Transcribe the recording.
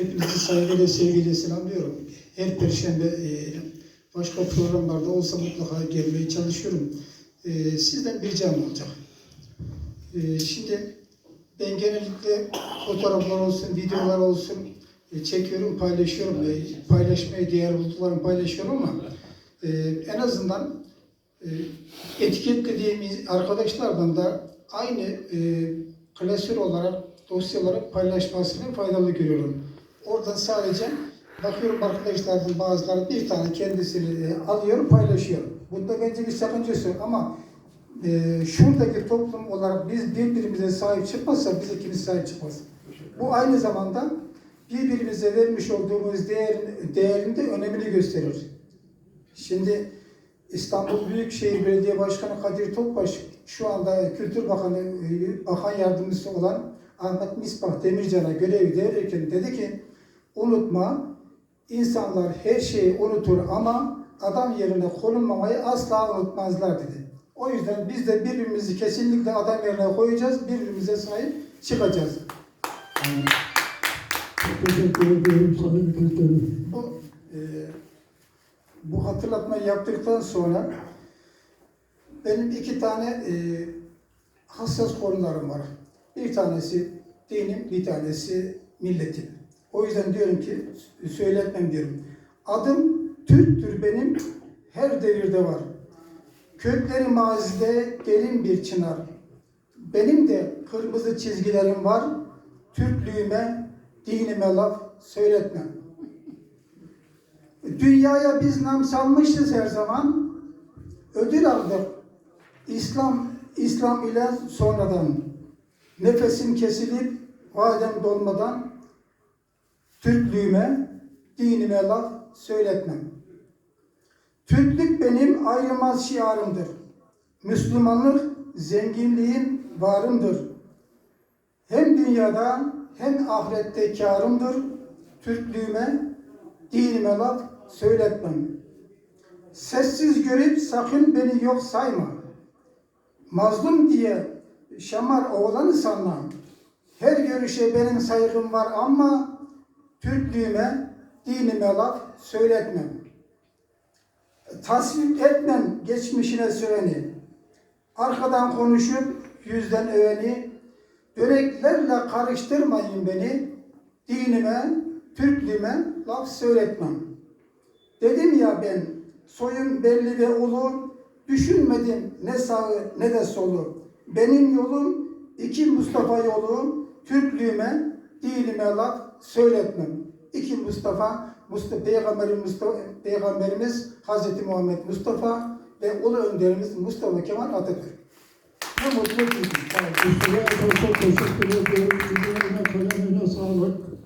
Hepinizi saygıyla, sevgiyle selamlıyorum. Her perşembe e, başka programlarda olsa mutlaka gelmeye çalışıyorum. E, sizden bir ricam olacak. E, şimdi ben genellikle fotoğraflar olsun, videolar olsun e, çekiyorum, paylaşıyorum. E, paylaşmaya değer bulduklarımı paylaşıyorum ama e, en azından e, etiketlediğim arkadaşlardan da aynı e, klasör olarak, dosya olarak paylaşmasını faydalı görüyorum. Oradan sadece bakıyorum arkadaşlardan bazıları bir tane kendisini e, alıyor, paylaşıyor. Bunda bence bir sakıncası yok ama e, şuradaki toplum olarak biz birbirimize sahip çıkmazsak bize kimse sahip çıkmaz. Bu aynı zamanda birbirimize vermiş olduğumuz değerin, değerin de önemini gösterir. Şimdi İstanbul Büyükşehir Belediye Başkanı Kadir Topbaş şu anda Kültür Bakanı e, Bakan Yardımcısı olan Ahmet Misbah Demircan'a görevi devredilirken dedi ki unutma insanlar her şeyi unutur ama adam yerine konulmamayı asla unutmazlar dedi. O yüzden biz de birbirimizi kesinlikle adam yerine koyacağız, birbirimize sahip çıkacağız. Teşekkür ediyorum Sayın Müdürüm. Bu, e, bu hatırlatmayı yaptıktan sonra benim iki tane e, hassas konularım var. Bir tanesi dinim, bir tanesi milletim. O yüzden diyorum ki, söyletmem diyorum. Adım Türk'tür benim, her devirde var. Kökleri mazide derin bir çınar. Benim de kırmızı çizgilerim var. Türklüğüme, dinime laf söyletmem. Dünyaya biz nam salmışız her zaman. Ödül aldık. İslam İslam ile sonradan nefesim kesilip vadem dolmadan Türklüğüme, dinime laf söyletmem. Türklük benim ayrılmaz şiarımdır. Müslümanlık zenginliğin varımdır. Hem dünyada hem ahirette karımdır. Türklüğüme, dinime laf söyletmem. Sessiz görüp sakın beni yok sayma. Mazlum diye şamar oğlanı sanma. Her görüşe benim saygım var ama Türklüğüme, dinime laf söyletmem. Tasvip etmem geçmişine söveni. Arkadan konuşup yüzden öveni. Döneklerle karıştırmayın beni. Dinime, Türklüğüme laf söyletmem. Dedim ya ben soyum belli ve ulu. Düşünmedim ne sağı ne de solu. Benim yolum iki Mustafa yolu. Türklüğüme, dinime laf söyletmem. İki Mustafa, Mustafa Peygamberimiz, Mustafa, Peygamberimiz Hazreti Muhammed Mustafa ve ulu önderimiz Mustafa Kemal Atatürk. Ne mutlu. Üstüne çok teşekkür ediyorum.